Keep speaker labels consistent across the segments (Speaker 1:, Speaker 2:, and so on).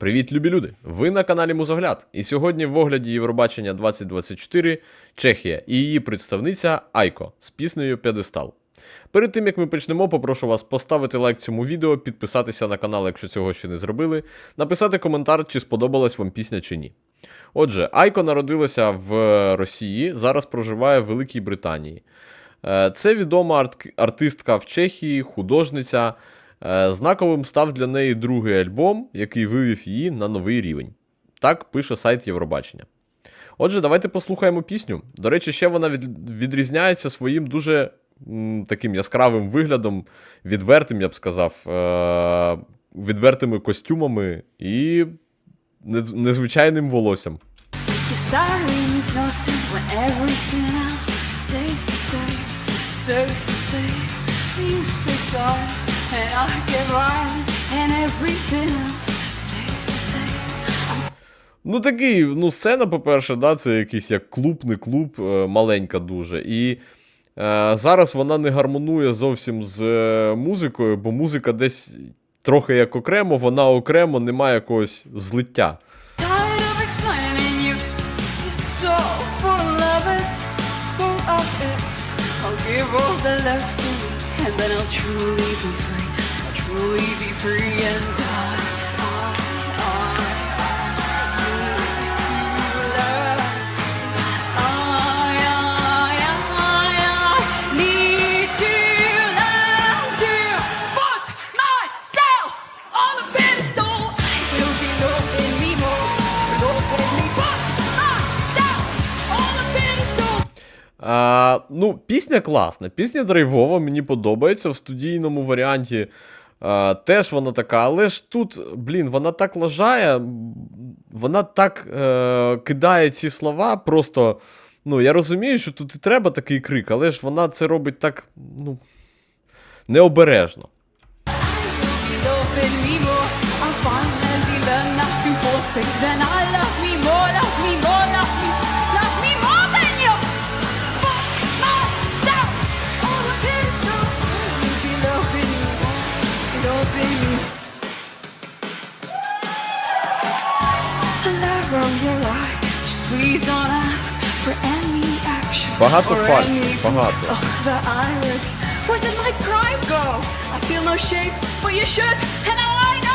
Speaker 1: Привіт, любі люди! Ви на каналі Музогляд. І сьогодні в огляді Євробачення 2024 Чехія і її представниця Айко з піснею П'єдестал. Перед тим як ми почнемо, попрошу вас поставити лайк цьому відео, підписатися на канал, якщо цього ще не зробили, написати коментар, чи сподобалась вам пісня чи ні. Отже, Айко народилася в Росії, зараз проживає в Великій Британії. Е, Це відома арт- артистка в Чехії, художниця. Е, Знаковим став для неї другий альбом, який вивів її на новий рівень. Так пише сайт Євробачення. Отже, давайте послухаємо пісню. До речі, ще вона від, відрізняється своїм дуже м, таким яскравим виглядом, відвертим, я б сказав, е, відвертими костюмами і нез- незвичайним волоссям. Ну, такий, ну, сцена, по-перше, да, це якийсь як клуб, не клуб, е, маленька дуже. І е, зараз вона не гармонує зовсім з е, музикою, бо музика десь трохи як окремо, вона окремо не має якогось злиття.
Speaker 2: I'll give all the love to and then I'll truly be free. I'll truly be free and pedestal.
Speaker 1: А, ну, пісня класна, пісня драйвова, мені подобається в студійному варіанті. А, теж вона така, але ж тут, блін, вона так лажає, вона так е, кидає ці слова. Просто, ну, я розумію, що тут і треба такий крик, але ж вона це робить так, ну, необережно.
Speaker 2: Love me more, love me
Speaker 1: Багато
Speaker 2: or
Speaker 1: багато.
Speaker 2: Where did my pride go? I feel no shame, but you should, and now I know.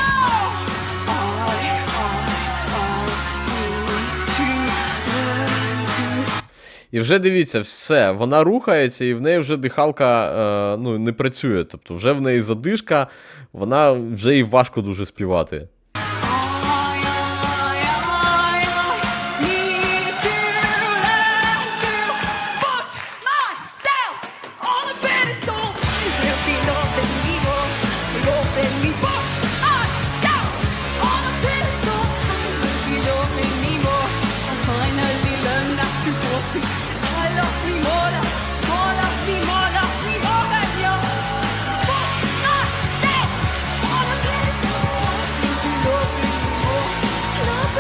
Speaker 1: І вже дивіться, все, вона рухається, і в неї вже дихалка е, ну, не працює. Тобто, вже в неї задишка, вона вже і важко дуже співати.
Speaker 2: lost it, I lost me mola, oh lost me mola, me
Speaker 1: mola
Speaker 2: yo. Fuck not stay, wanna play so.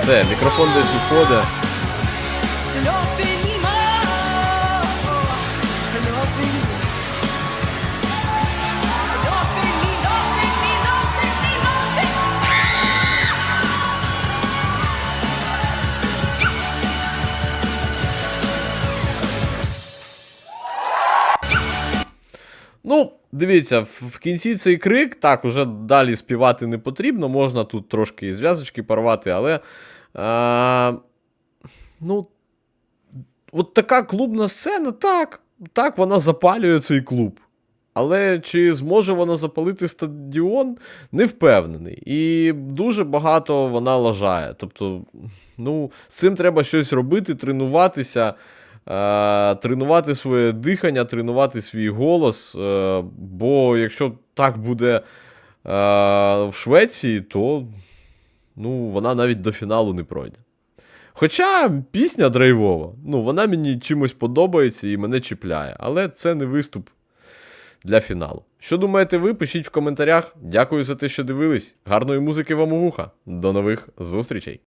Speaker 2: Sì, il microfono del suo cuore
Speaker 1: Ну, дивіться, в кінці цей крик, так, уже далі співати не потрібно, можна тут трошки і зв'язочки порвати, але. А, ну, от така клубна сцена, так, так, вона запалює цей клуб. Але чи зможе вона запалити стадіон, не впевнений. І дуже багато вона лажає. Тобто, ну, з цим треба щось робити, тренуватися, е, тренувати своє дихання, тренувати свій голос. Е, бо якщо так буде е, в Швеції, то ну, вона навіть до фіналу не пройде. Хоча пісня драйвова, ну, вона мені чимось подобається і мене чіпляє, але це не виступ для фіналу. Що думаєте ви? Пишіть в коментарях. Дякую за те, що дивились. Гарної музики вам у вуха. До нових зустрічей!